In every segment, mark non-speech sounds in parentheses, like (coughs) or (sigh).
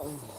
Oh.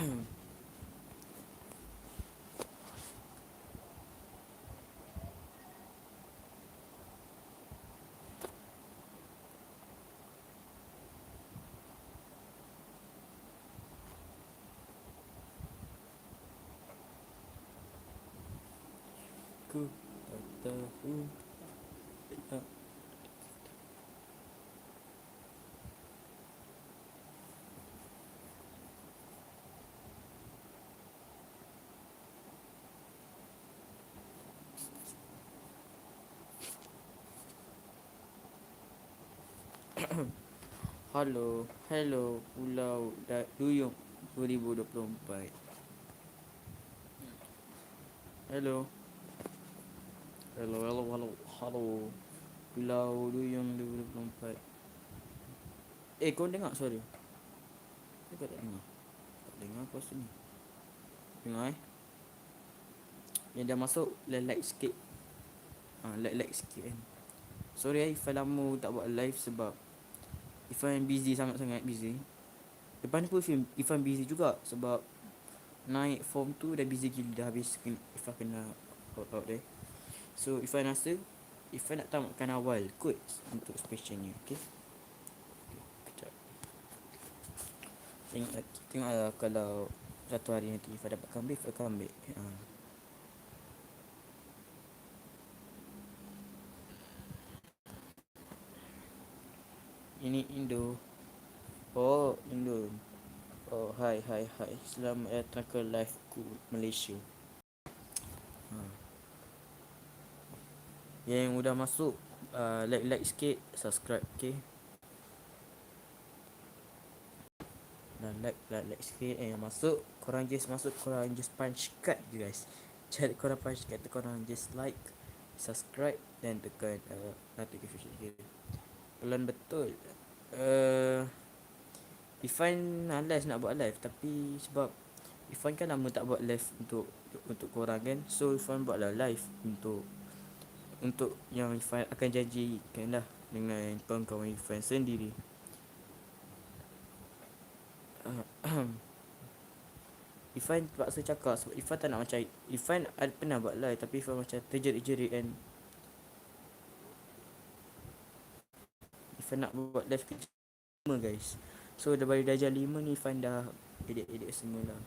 Ku tak tahu tak (coughs) Halo, hello Pulau Duyung 2024 Hello. Hello, hello, hello, hello. Pulau Duyung 2024 Eh, kau dengar suara? Kau tak dengar? Tak dengar apa sini Dengar eh. Yang dah masuk, like-like sikit. Ah, like-like sikit kan. Sorry eh, Ifan lama tak buat live sebab Ifan busy sangat-sangat busy. Depan pun Ifan, Ifan busy juga sebab Naik form tu dah busy gila dah habis kena, Ifan kena out, out there. So Ifan rasa Ifan nak tamatkan awal kot untuk special ni okay Tengok, tengok lah kalau satu hari nanti Ifan dapatkan brief Ifan ambil. Ha. Ini Indo. Oh Indo. Oh hai hai hai. Selamat datang ke live ku Malaysia. Ha. Yang udah masuk uh, Like-like sikit Subscribe okay? Dan like like like sikit. Eh yang masuk Korang just masuk Korang just punch card je guys. Cari korang punch card tu Korang just like Subscribe Dan tekan uh, Notification Pelan betul uh, Ifan malas nak buat live. Tapi sebab Ifan kan lama tak buat live untuk Untuk korang kan. So Ifan buatlah live Untuk Untuk yang Ifan akan janjikan lah Dengan kawan-kawan Ifan sendiri. Uh, (clears throat) Ifan terpaksa cakap sebab Ifan tak nak macam Ifan ada pernah buat live tapi Ifan macam terjerit-jerit kan Ifan nak buat live kerja guys. So daripada darjah lima ni Ifan dah edit-edit semua lah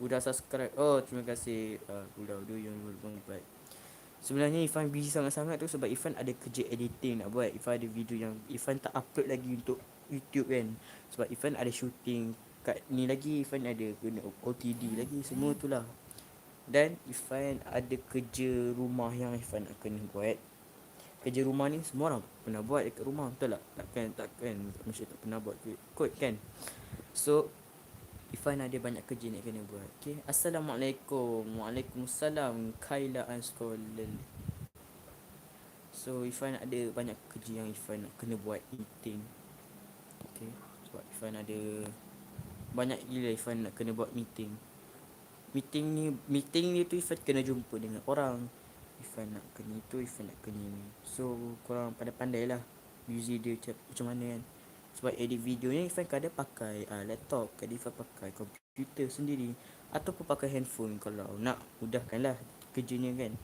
Udah subscribe. Oh terima kasih. Uh, Udah Duyung 2024 Sebenarnya Ifan busy sangat-sangat tu sebab Ifan ada kerja editing nak buat. Ifan ada video yang Ifan tak upload lagi untuk YouTube kan? Sebab Ifan ada shooting kat ni lagi. Ifan ada kena OTD lagi. Semua tu lah. Dan Ifan ada kerja rumah yang Ifan nak kena buat kerja rumah ni semua orang pernah buat dekat rumah betul tak? Takkan takkan mesti tak pernah buat kot kan? So Ifan ada banyak kerja nak kena buat. Okay. Assalamualaikum. Waalaikumsalam. Kaila Anskolel So Ifan ada banyak kerja yang Ifan nak kena buat meeting. Okay Sebab Ifan ada Banyak gila Ifan nak kena buat meeting. Meeting ni Meeting ni tu Ifan kena jumpa dengan orang Ifan nak kena itu Ifan nak kena ni So korang pada pandai lah Busy dia macam, macam mana kan. Sebab edit video ni Ifan kadang pakai uh, laptop Kadang Ifan pakai komputer sendiri Ataupun pakai handphone Kalau nak mudahkan lah kerjanya kan.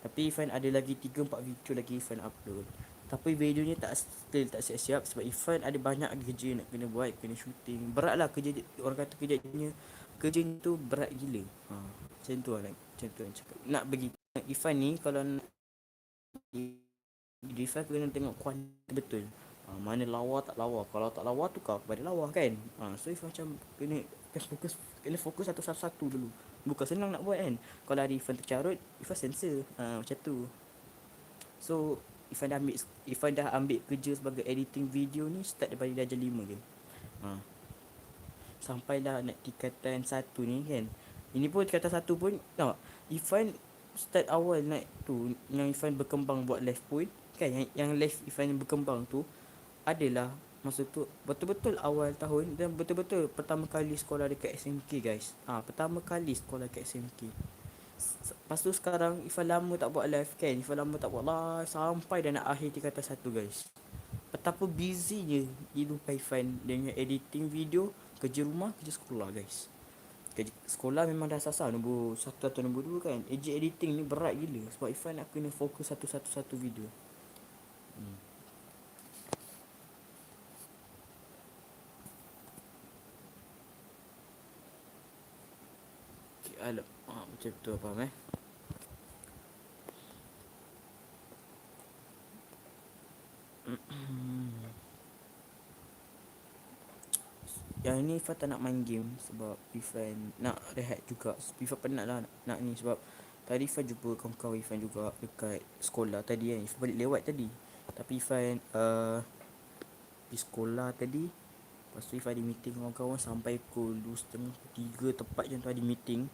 Tapi Ifan ada lagi 3-4 video lagi Ifan upload. Tapi videonya tak still tak siap-siap Sebab Ifan ada banyak kerja nak kena buat Kena shooting. Berat lah kerja Orang kata kerjanya Kerja tu berat gila. Ha, Macam tu lah Macam tu lah cakap. Nak bagi Ifan ni kalau Irfan kena tengok kualiti betul. Uh, Mana lawa tak lawa. Kalau tak lawa tukar kepada lawa kan? Uh, So Irfan macam kena fokus Kena fokus satu-satu dulu. Bukan senang nak buat kan? Kalau ada Irfan tercarut Irfan sensor. Uh, Macam tu. So Irfan dah ambil Irfan dah ambil kerja sebagai editing video ni Start daripada darjah 5 je. Uh. Sampailah nak tingkatan satu ni kan? Ini pun tingkatan satu pun Tengok Irfan start awal naik tu Yang Irfan berkembang buat live pun Kan yang, yang live Irfan berkembang tu Adalah Masa tu betul-betul awal tahun Dan betul-betul pertama kali sekolah dekat SMK guys. Ah ha, Pertama kali sekolah dekat SMK Lepas tu sekarang Ifan lama tak buat live kan. Ifan lama tak buat live Sampai dah nak akhir tingkatan satu guys. Betapa busynya Hidup Ifan Dengan editing video Kerja rumah Kerja sekolah guys sekolah memang dah sasar Nombor satu atau nombor dua kan Edit editing ni berat gila Sebab Ifan nak kena fokus satu-satu-satu video hmm. Alam. Ah, macam tu apa eh? Yang ni Ifah tak nak main game sebab Ifan nak rehat juga. Ifah penat lah nak, nak ni sebab tadi Ifah jumpa kawan-kawan Ifan juga dekat sekolah tadi kan. Ifah balik lewat tadi. Tapi Ifan uh, pergi sekolah tadi. Lepas tu Ifah ada meeting kawan-kawan sampai pukul 2.30 3 tepat je tu ada meeting.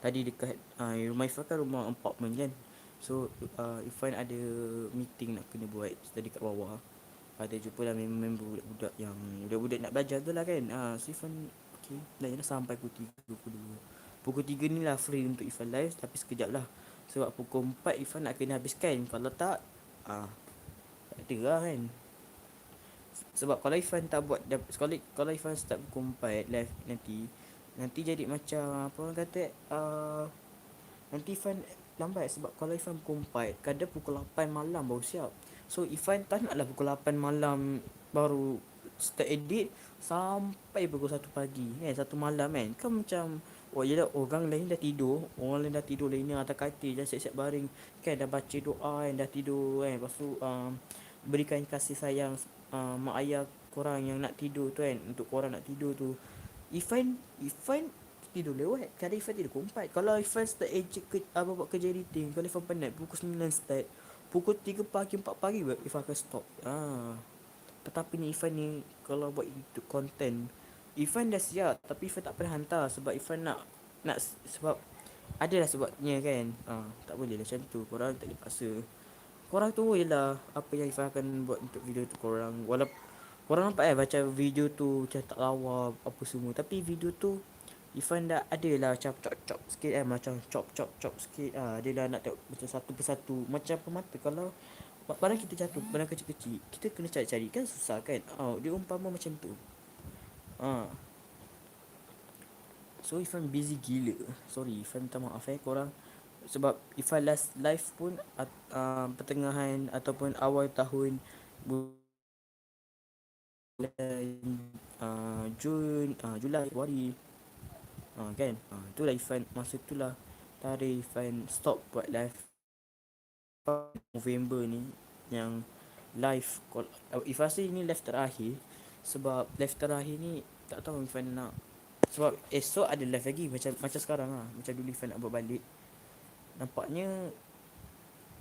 Tadi dekat uh, rumah Ifah kan rumah apartment kan. So uh, Ifan ada meeting nak kena buat tadi kat bawah ada jumpa lah member budak-budak yang budak-budak nak belajar tu lah kan. Ha, so Ifan okay. Dah jelas sampai pukul 3 pukul 2 pukul 3 ni lah free untuk Ifan live tapi sekejap lah. Sebab pukul 4 Ifan nak kena habiskan. Kalau tak ha, tak ada lah kan. Sebab kalau Ifan tak buat kalau, kalau Ifan start pukul 4 live nanti nanti jadi macam apa orang kata uh, nanti Ifan lambat. Sebab kalau Ifan pukul 4 kadang pukul 8 malam baru siap So Ifan tak naklah pukul 8 malam baru start edit sampai pukul 1 pagi kan? Satu malam kan? Kan macam oh ya orang lain dah tidur. Orang lain dah tidur lain atas katil dah siap-siap baring. Kan dah baca doa kan? Dah tidur kan? Lepas tu um, berikan kasih sayang um, mak ayah korang yang nak tidur tu kan? Untuk korang nak tidur tu. Ifan Ifan tidur lewat. Kadang Ifan tidur kumpat kalau Ifan start edit ke, apa buat kerja editing kalau Ifan penat pukul 9 start Pukul 3 pagi 4 pagi Ifan akan stop. Ha. Tetapi ni Ifan ni Kalau buat itu content Ifan dah siap Tapi Ifan tak pernah hantar Sebab Ifan nak nak Sebab Adalah sebabnya kan. Ha. Tak boleh lah macam tu. Korang tak dipaksa. Korang tunggu je lah Apa yang Ifan akan buat Untuk video tu korang. Walaupun Korang nampak eh Macam video tu Macam tak lawa Apa semua. Tapi video tu Ifan dah ada lah macam chop-chop sikit kan Macam chop-chop-chop sikit. Ha. Dia dah nak tengok macam satu persatu. Macam pemata kalau Barang kita jatuh, barang kecil-kecil Kita kena cari-cari kan susah kan? Oh, Dia umpama macam tu. Ha. So Ifan busy gila. Sorry Ifan minta maaf eh korang. Sebab Ifan last live pun uh, Pertengahan ataupun awal tahun Bulan uh, Jun, uh, Julai, Februari ha, kan? Ha, itulah Ifan masa itulah tarikh Ifan stop buat live. November ni yang live if I say ni live terakhir sebab live terakhir ni tak tahu Ifan nak sebab esok ada live lagi macam macam sekarang lah. Macam dulu Ifan nak buat balik. Nampaknya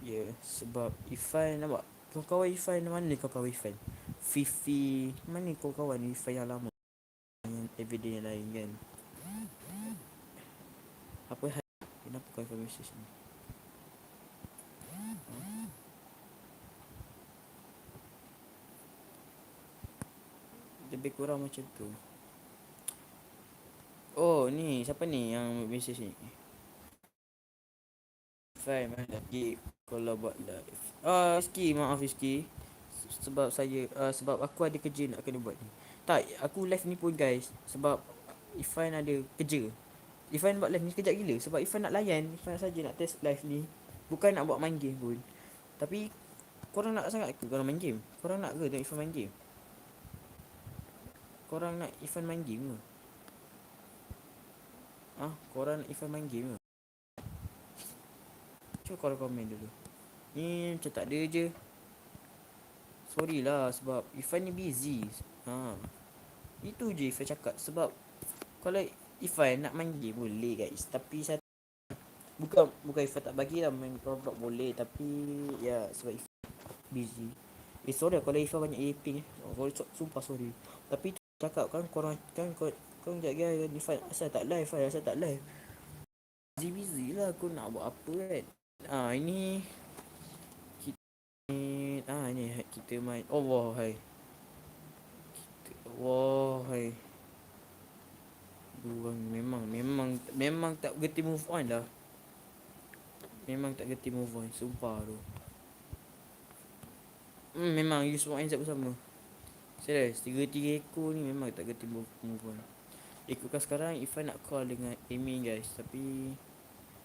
ya yeah, sebab Ifan nampak kawan-kawan Ifan mana ni kawan-kawan Ifan Fifi mana ni kawan-kawan Ifan yang lama? Yang evidence yang lain kan apa hal kenapa kau kau message ni? Lebih kurang macam tu. Oh ni. Siapa ni yang message ni? Fine, lagi? Kalau buat live. Ah, uh, Rizky, maaf Rizky. Sebab saya, uh, sebab aku ada kerja nak kena buat ni. Tak, aku live ni pun guys. Sebab Ifan ada kerja Ifan buat live ni sekejap gila Sebab Ifan nak layan Ifan saja nak test live ni. Bukan nak buat main game pun. Tapi Korang nak sangat ke korang main game? Korang nak ke tengok Ifan main game? Korang nak Ifan main game ke? Ah, Korang nak Ifan main game ke? Cuba korang komen dulu. Ni macam tak ada je. Sorry lah sebab Ifan ni busy. Ha. Itu je Ifan cakap sebab kalau Ifan nak main game boleh guys tapi saya bukan bukan Ifan tak bagi lah main Roblox boleh tapi ya sebab Ifan busy. Eh sorry lah kalau Ifan banyak aping eh. Oh, kalau sumpah sorry. Tapi tu cakap kan korang kan kau kau jaga kan Ifan asal tak live asal tak live. Busy busy lah aku nak buat apa kan. Ah ini kita ah ni kita main Allah hai. Kita Allah hai. Buang memang memang memang tak gerti move on dah. Memang tak gerti move on sumpah tu. Hmm, memang you semua insert bersama. Serius, tiga-tiga ekor ni memang tak gerti move, move on. Ikutkan sekarang Ifan nak call dengan Amy guys Tapi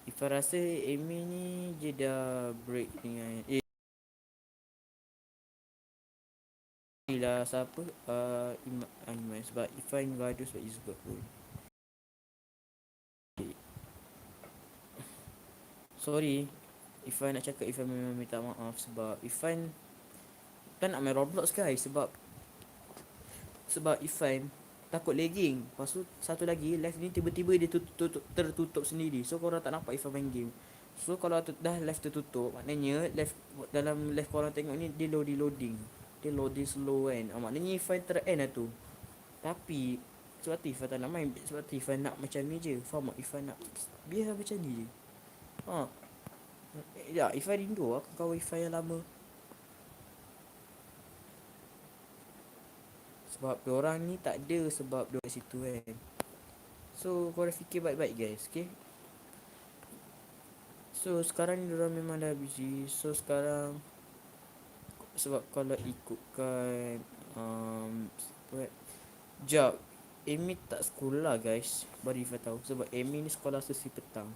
Ifan rasa Amy ni je dah break dengan Eh lah siapa uh, Iman, uh, Iman sebab Ifan gaduh sebab Izzubat pun Sorry. Ifan nak cakap Ifan memang minta maaf sebab Ifan Tak nak main Roblox guys sebab Sebab Ifan Takut lagging. Lepas tu satu lagi Live ni tiba-tiba dia tutup, tutup, tertutup sendiri. So korang tak nampak Ifan main game. So kalau dah live tertutup Maknanya live dalam live korang tengok ni Dia loading loading dia loading slow kan. Ah, Maknanya Ifan ter-end lah tu. Tapi Sebab tu Ifan tak nak main Sebab tu Ifan nak macam ni je. Faham tak? Ifan nak Biar macam ni je. Ha Ya Ifan rindu lah Kawan Ifan yang lama. Sebab orang ni tak ada sebab dia situ kan. So korang fikir baik-baik guys Okay? So sekarang ni orang memang dah busy. So sekarang sebab kalau ikutkan um, what, Jap Amy tak sekolah guys Baru Ifai tahu. Sebab Amy ni sekolah sesi petang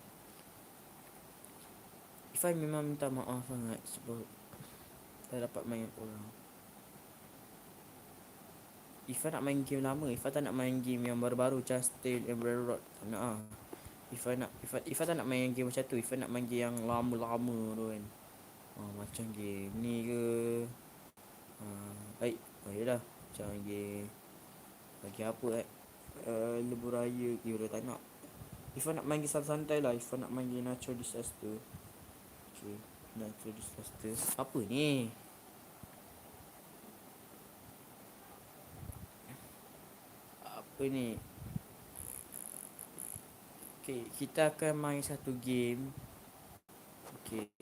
Ifai memang minta maaf sangat Sebab Tak dapat main orang Ifai nak main game lama Ifai tak nak main game yang baru-baru Macam Stale and Rod Tak nak lah Ifai nak Ifai, Ifai tak nak main game macam tu Ifai nak main game yang lama-lama tu kan. Oh, macam game ni ke? Uh, Baik yelah Macam game Lagi apa eh? Uh, raya Ya dah tak nak. If nak main game santai-santai lah If nak main game natural disaster Okay Natural disaster Apa ni Apa ni Okay Kita akan main satu game Okay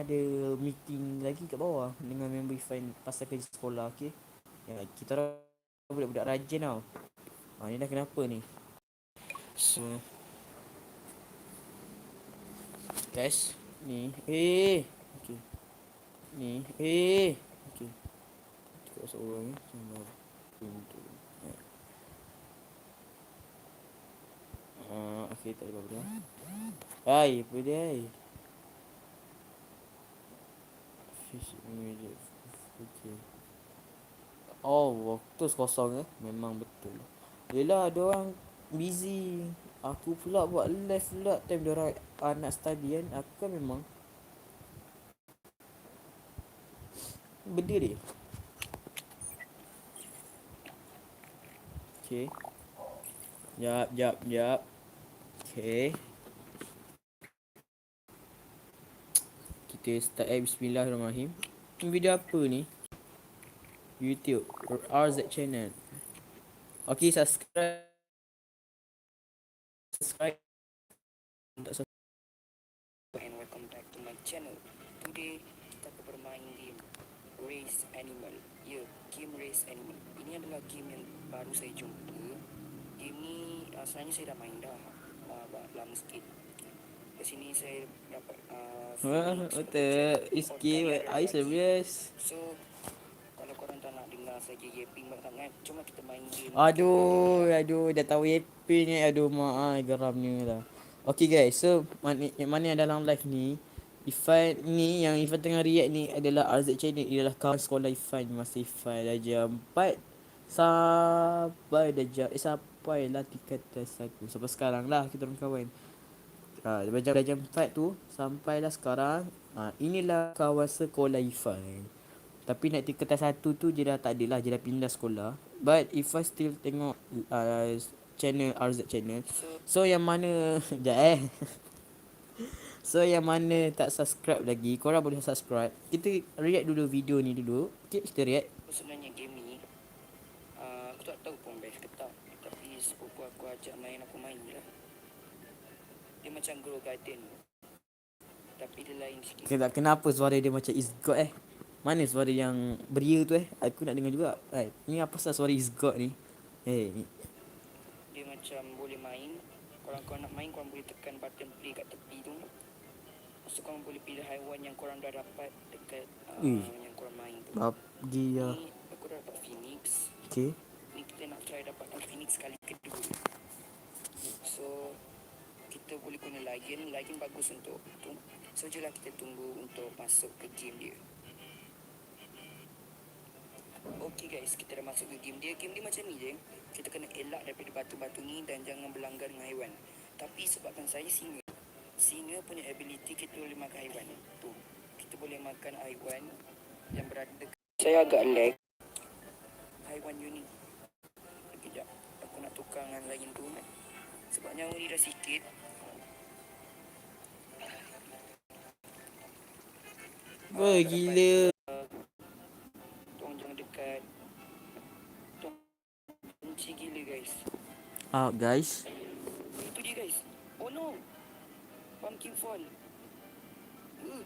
ada meeting lagi kat bawah dengan member Ifan pasal kerja sekolah okey. Ya, kita orang budak-budak rajin tau. Ha ni dah kenapa ni? So Guys, ni eh okey. Ni eh okey. Kita seorang ni sama pintu. Ah, okey tak ada apa-apa. Hai, apa dia? fish immediate okay. Oh waktu kosong eh Memang betul Yelah ada orang busy Aku pula buat live pula Time dia orang uh, nak study kan. Aku kan memang Benda dia. Okay. Jap jap jap Okay. Kita start eh bismillahirrahmanirrahim. Video apa ni? Youtube RZ channel. Okay subscribe subscribe. Untuk and welcome back to my channel. Today kita akan bermain game race animal. Ya yeah, game race animal. Ini adalah game yang baru saya jumpa. Game ni uh, sebenarnya saya dah main dah uh, lama sikit. Kat sini saya dapat uh, Wah, betul. Iski, I serious. So, kalau korang tak saya yapping sangat, cuma kita main game. Aduh, aduh, dah tahu yapping ni. Aduh, mak, ay, geramnya lah. Okay guys, so mana, yang mana yang dalam live ni, Ifan ni, yang Ifan tengah react ni adalah RZ Channel. Ia adalah kawan sekolah Ifan masa Ifan dah jam 4 sampai dah jam, eh sampai lah tiket tes aku. Sampai sekarang lah kita orang kawan. Ha, dari jam, jam 4 tu Sampailah sekarang ha, Inilah kawasan sekolah Ifan Tapi nak tingkatan satu tu je dah tak ada lah. Dia dah pindah sekolah. But if I still tengok uh, channel RZ channel. So yang mana... (laughs) Sekejap eh. (laughs) So yang mana tak subscribe lagi. Korang boleh subscribe. Kita react dulu video ni dulu. Okay kita react. Sebenarnya game ni uh, Aku tak tahu pun best ke tak Tapi sepupu aku ajak main Aku main je lah Dia macam Grow Garden Tapi dia lain sikit Kenapa, kenapa suara dia macam is God eh? Mana suara yang beria tu eh? Aku nak dengar juga. Eh, ni apa pasal suara is God ni? Eh, ni. Dia macam boleh main Korang korang nak main Korang boleh tekan button play kat tepi tu Lepas tu korang boleh pilih haiwan yang korang dah dapat Dekat uh, Ui. yang korang main tu PUBG ya. Ni aku dah dapat Phoenix Okay. Ni kita nak try dapatkan Phoenix kali kedua So Kita boleh guna Lion Lion bagus untuk tu So je lah kita tunggu untuk masuk ke game dia Okay guys, kita dah masuk ke game dia. Game dia macam ni je Kita kena elak daripada batu-batu ni Dan jangan berlanggar dengan haiwan. Tapi sebabkan saya singa. Singa punya ability kita boleh makan haiwan. Tu Kita boleh makan haiwan Yang berada dekat Saya agak lag. Haiwan unik Sekejap. Aku nak tukar dengan lain tu. Sebab nyawa ni dah sikit. Wah, gila. Ah, guys. Itu dia guys Oh no Pumpkin fall uh.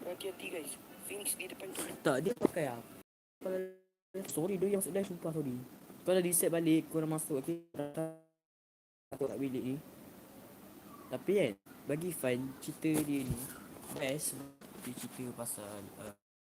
Berhati-hati guys Phoenix di depan tu Tak, dia pakai apa? Sorry, dia yang masuk live, sumpah sorry. Kau dah reset balik, kau dah masuk, okay? Aku kat bilik ni. Tapi kan, bagi fun, cerita dia ni best. Dia cerita pasal uh,